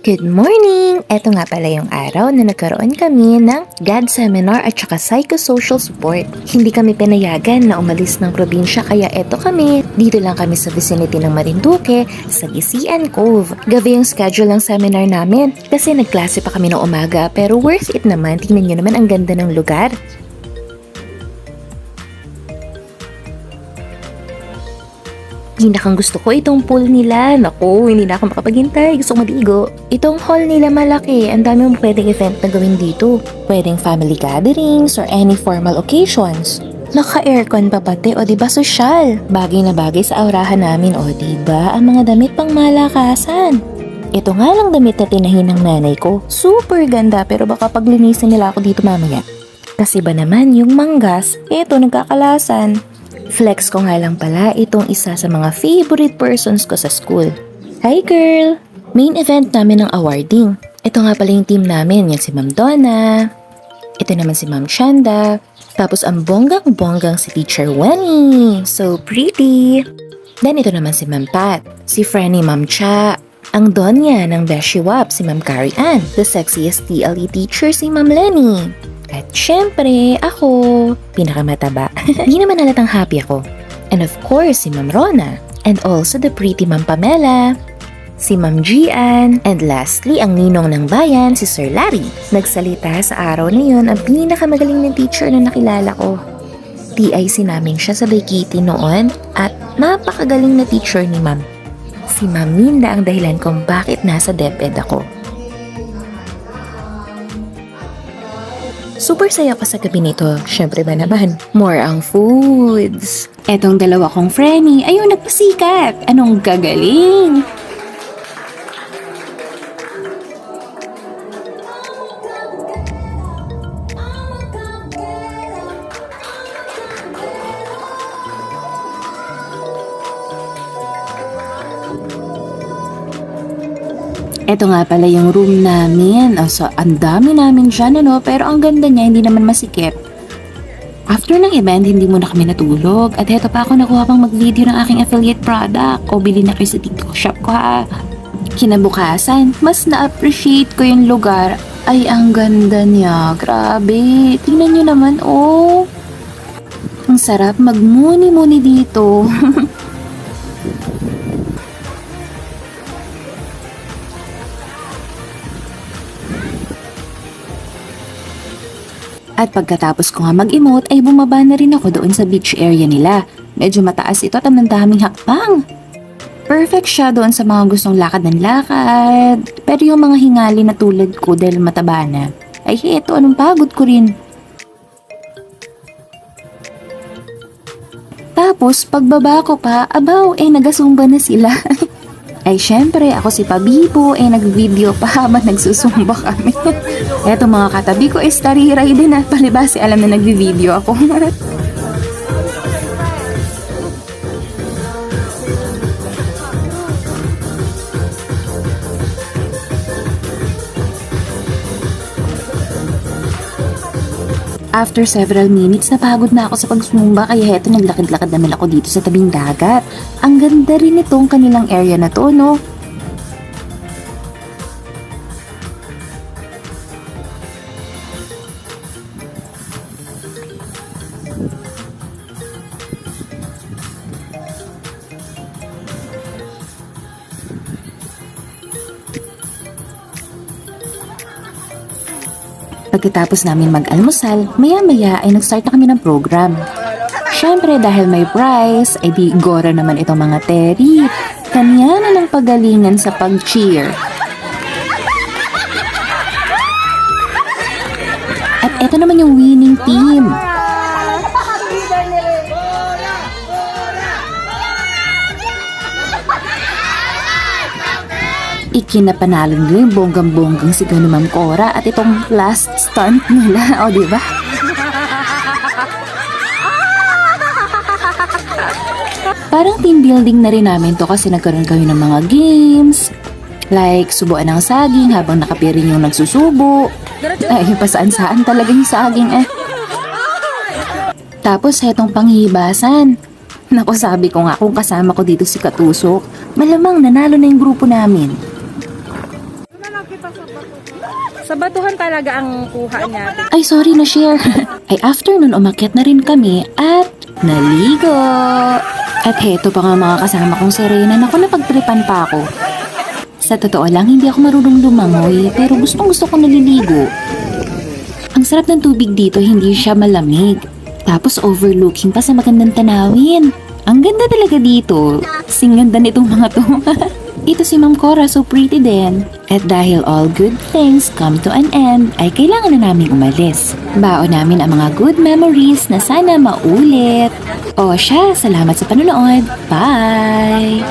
Good morning! Ito nga pala yung araw na nagkaroon kami ng GAD seminar at saka psychosocial support. Hindi kami pinayagan na umalis ng probinsya kaya eto kami. Dito lang kami sa vicinity ng Marinduque sa Gisian Cove. Gabi yung schedule ng seminar namin kasi nagklase pa kami ng umaga pero worth it naman. Tingnan nyo naman ang ganda ng lugar. Pinakang gusto ko itong pool nila. Naku, hindi na ako makapaghintay. Gusto ko maligo. Itong hall nila malaki. Ang dami mong pwedeng event na gawin dito. Pwedeng family gatherings or any formal occasions. Naka-aircon pa pati o diba sosyal? Bagay na bagay sa aurahan namin o diba ang mga damit pang malakasan. Ito nga lang damit na tinahin ng nanay ko. Super ganda pero baka paglinisin nila ako dito mamaya. Kasi ba naman yung manggas, eto nagkakalasan. Flex ko nga lang pala itong isa sa mga favorite persons ko sa school. Hi girl! Main event namin ng awarding. Ito nga pala yung team namin, yan si Ma'am Donna. Ito naman si Ma'am Shanda. Tapos ang bonggang-bonggang si Teacher Wenny. So pretty! Then ito naman si Ma'am Pat, si Franny Ma'am Cha, ang Donya ng Beshi Wap si Ma'am Carrie Ann, the sexiest TLE teacher si Ma'am Lenny. At syempre, ako, pinakamataba. Hindi naman halatang happy ako. And of course, si Ma'am Rona. And also the pretty Ma'am Pamela. Si Ma'am Gian. And lastly, ang ninong ng bayan, si Sir Larry. Nagsalita sa araw na yun ang pinakamagaling ng teacher na nakilala ko. TIC namin siya sa Baykiti noon at napakagaling na teacher ni Ma'am. Si Ma'am Minda ang dahilan kung bakit nasa DepEd ako. Super saya ko sa gabi nito. Siyempre ba naman, more ang foods. Etong dalawa kong frenny, ayun nagpasikat. Anong gagaling? Ito nga pala yung room namin. Oh, so, ang dami namin dyan, ano? Pero ang ganda niya, hindi naman masikip. After ng event, hindi muna kami natulog. At heto pa ako nakuha pang mag-video ng aking affiliate product. O, bili na kayo sa TikTok shop ko ha. Kinabukasan, mas na-appreciate ko yung lugar. Ay, ang ganda niya. Grabe. Tingnan nyo naman, oh. Ang sarap magmuni-muni dito. At pagkatapos ko nga mag-emote ay bumaba na rin ako doon sa beach area nila. Medyo mataas ito at ang daming hakbang. Perfect siya doon sa mga gustong lakad ng lakad. Pero yung mga hingali na tulad ko dahil mataba na, ay eto anong pagod ko rin. Tapos pagbaba ko pa, abaw eh nagasumba na sila. Ay syempre, ako si Pabibo eh nag-video pa habang nagsusumba kami. Eto mga katabi ko is tariray din ah. Palibasi alam na nag-video ako. After several minutes, napagod na ako sa pagsumba kaya heto naglakad-lakad naman ako dito sa tabing dagat. Ang ganda rin itong kanilang area na to, no? Pagkatapos namin mag-almusal, maya-maya ay nag-start na kami ng program. Siyempre dahil may prize, ay di gora naman itong mga teri. Kanya na ng pagalingan sa pag-cheer. At ito naman yung winning team. Ikinapanalo nila yung bonggang-bonggang sigaw ni Ma'am Cora at itong last stunt nila. O, di ba? Parang team building na rin namin to kasi nagkaroon kami ng mga games. Like, subuan ng saging habang nakapirin yung nagsusubo. Ay, pasaan-saan talaga yung saging eh. Tapos, hetong panghihibasan. Naku, sabi ko nga kung kasama ko dito si Katusok, malamang nanalo na yung grupo namin. Sa batuhan talaga ang kuha niya. Ay, sorry na share. Ay, after nun, umakyat na rin kami at naligo. At heto pa nga mga kasama kong serena. Naku, napagtripan pa ako. Sa totoo lang, hindi ako marunong lumangoy, pero gustong gusto ko naliligo. Ang sarap ng tubig dito, hindi siya malamig. Tapos overlooking pa sa magandang tanawin. Ang ganda talaga dito. Singanda nitong mga to. Ito si Ma'am Cora, so pretty din. At dahil all good things come to an end, ay kailangan na namin umalis. Baon namin ang mga good memories na sana maulit. O siya, salamat sa panonood. Bye!